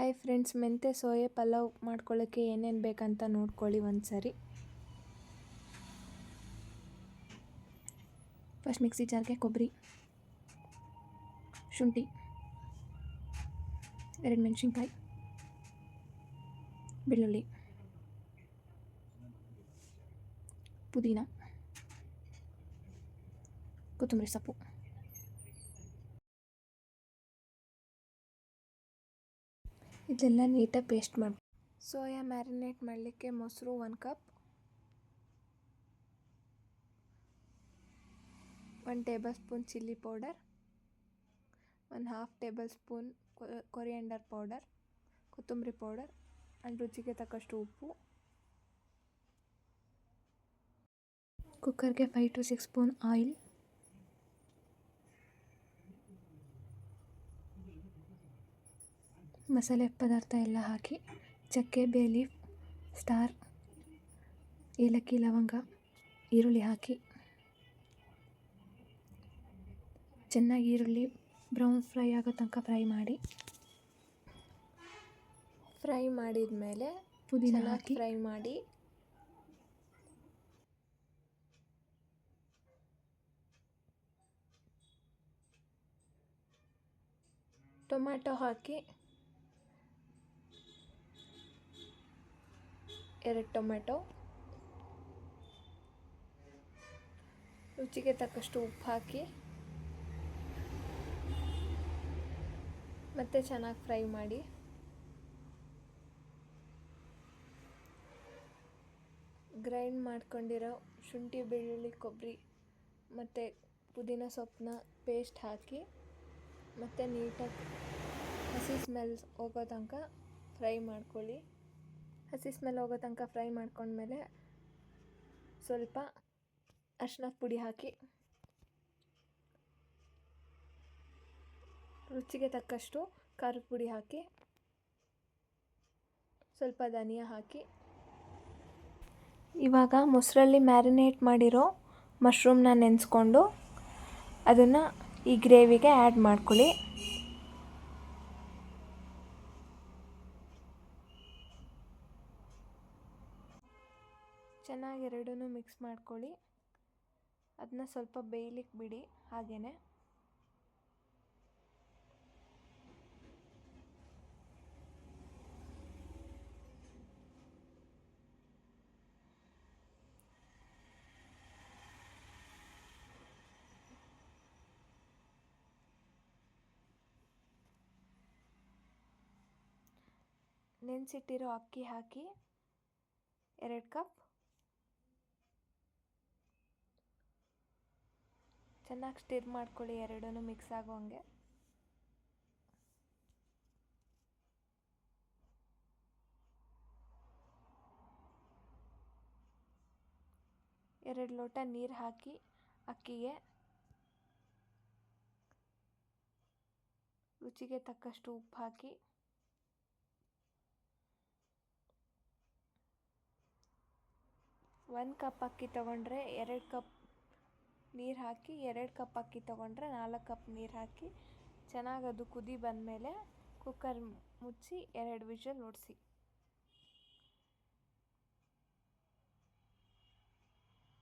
Hi friends ಮೆಂತ್ಯ ಸೋಯೆ ಪಲಾವ್ ಮಾಡ್ಕೊಳ್ಳೋಕ್ಕೆ ಏನೇನು ಬೇಕಂತ ನೋಡ್ಕೊಳ್ಳಿ ಒಂದು ಸರಿ ಫಸ್ಟ್ ಮಿಕ್ಸಿ ಜಾರ್ಗೆ ಕೊಬ್ಬರಿ ಶುಂಠಿ ಎರಡು ಮೆಣಸಿನ್ಕಾಯಿ ಬೆಳ್ಳುಳ್ಳಿ ಪುದೀನ ಕೊತ್ತಂಬರಿ ಸೊಪ್ಪು ಇದೆಲ್ಲ ನೀಟಾಗಿ ಪೇಸ್ಟ್ ಮಾಡಿ ಸೋಯಾ ಮ್ಯಾರಿನೇಟ್ ಮಾಡಲಿಕ್ಕೆ ಮೊಸರು ಒಂದು cup. One tablespoon chilli powder. ಒಂದು half tablespoon coriander powder ಕೊತ್ತಂಬರಿ ಪೌಡರ್ ಆ್ಯಂಡ್ ರುಚಿಗೆ ತಕ್ಕಷ್ಟು ಉಪ್ಪು. ಕುಕ್ಕರ್ಗೆ five to six spoon oil. ಮಸಾಲೆ ಪದಾರ್ಥ ಎಲ್ಲ ಹಾಕಿ ಚಕ್ಕೆ ಬೇಲಿ ಸ್ಟಾರ್ ಏಲಕ್ಕಿ ಲವಂಗ ಈರುಳ್ಳಿ ಹಾಕಿ. ಚೆನ್ನಾಗಿ ಈರುಳ್ಳಿ ಬ್ರೌನ್ ಫ್ರೈ ಆಗೋ ತನಕ ಫ್ರೈ ಮಾಡಿ. ಫ್ರೈ ಮಾಡಿದ ಮೇಲೆ ಪುದೀನ ಹಾಕಿ. ಫ್ರೈ ಮಾಡಿ. ಟೊಮ್ಯಾಟೊ ಹಾಕಿ ಎರಡು ಟೊಮೆಟೊ ರುಚಿಗೆ ತಕ್ಕಷ್ಟು ಉಪ್ಪು ಹಾಕಿ. ಮತ್ತೆ ಚೆನ್ನಾಗಿ ಫ್ರೈ ಮಾಡಿ. ಗ್ರೈಂಡ್ ಮಾಡ್ಕೊಂಡಿರೋ ಶುಂಠಿ, ಬೆಳ್ಳುಳ್ಳಿ, ಕೊಬ್ಬರಿ ಮತ್ತು ಪುದೀನ ಸೊಪ್ಪನ್ನ ಪೇಸ್ಟ್ ಹಾಕಿ ಮತ್ತು ನೀಟಾಗಿ ಹಸಿ ಸ್ಮೆಲ್ ಹೋಗೋ ತನಕ ಫ್ರೈ ಮಾಡ್ಕೊಳ್ಳಿ. ಹಸಿ ಸ್ಮೆಲ್ ಹೋಗೋ ತನಕ ಫ್ರೈ ಮಾಡ್ಕೊಂಡ್ಮೇಲೆ ಸ್ವಲ್ಪ ಅರ್ಶಿನದ ಪುಡಿ ಹಾಕಿ ರುಚಿಗೆ ತಕ್ಕಷ್ಟು ಖಾರದ ಪುಡಿ ಹಾಕಿ ಸ್ವಲ್ಪ ಧನಿಯಾ ಹಾಕಿ. ಇವಾಗ ಮೊಸರಲ್ಲಿ ಮ್ಯಾರಿನೇಟ್ ಮಾಡಿರೋ ಮಶ್ರೂಮ್ನ ನೆನೆಸ್ಕೊಂಡು ಅದನ್ನು ಈ ಗ್ರೇವಿಗೆ ಆ್ಯಡ್ ಮಾಡ್ಕೊಳ್ಳಿ. ಚೆನ್ನಾಗಿ ಎರಡೂ ಮಿಕ್ಸ್ ಮಾಡ್ಕೊಳ್ಳಿ. ಅದನ್ನ ಸ್ವಲ್ಪ ಬೇಯಲಿಕ್ಕೆ ಬಿಡಿ ಹಾಗೆಯೇ ನೆನೆಸಿಟ್ಟಿರೋ ಅಕ್ಕಿ ಹಾಕಿ ಎರಡು ಕಪ್ ಚೆನ್ನಾಗಿ ಸ್ಟಿರ್ ಮಾಡ್ಕೊಳ್ಳಿ ಎರಡೂ ಮಿಕ್ಸ್ ಆಗೋ ಹಂಗೆ ಎರಡು ಲೋಟ ನೀರು ಹಾಕಿ ಅಕ್ಕಿಗೆ. ರುಚಿಗೆ ತಕ್ಕಷ್ಟು ಉಪ್ಪು ಹಾಕಿ. ಒಂದು ಕಪ್ ಅಕ್ಕಿ ತಗೊಂಡ್ರೆ ಎರಡು ಕಪ್ ನೀರು ಹಾಕಿ ಎರಡು ಕಪ್ ಅಕ್ಕಿ ತೊಗೊಂಡ್ರೆ ನಾಲ್ಕು ಕಪ್ ನೀರು ಹಾಕಿ ಚೆನ್ನಾಗಿ ಅದು ಕುದಿ ಬಂದಮೇಲೆ ಕುಕ್ಕರ್ ಮುಚ್ಚಿ ಎರಡು ವಿಷಲ್ ಹೊಡ್ಸಿ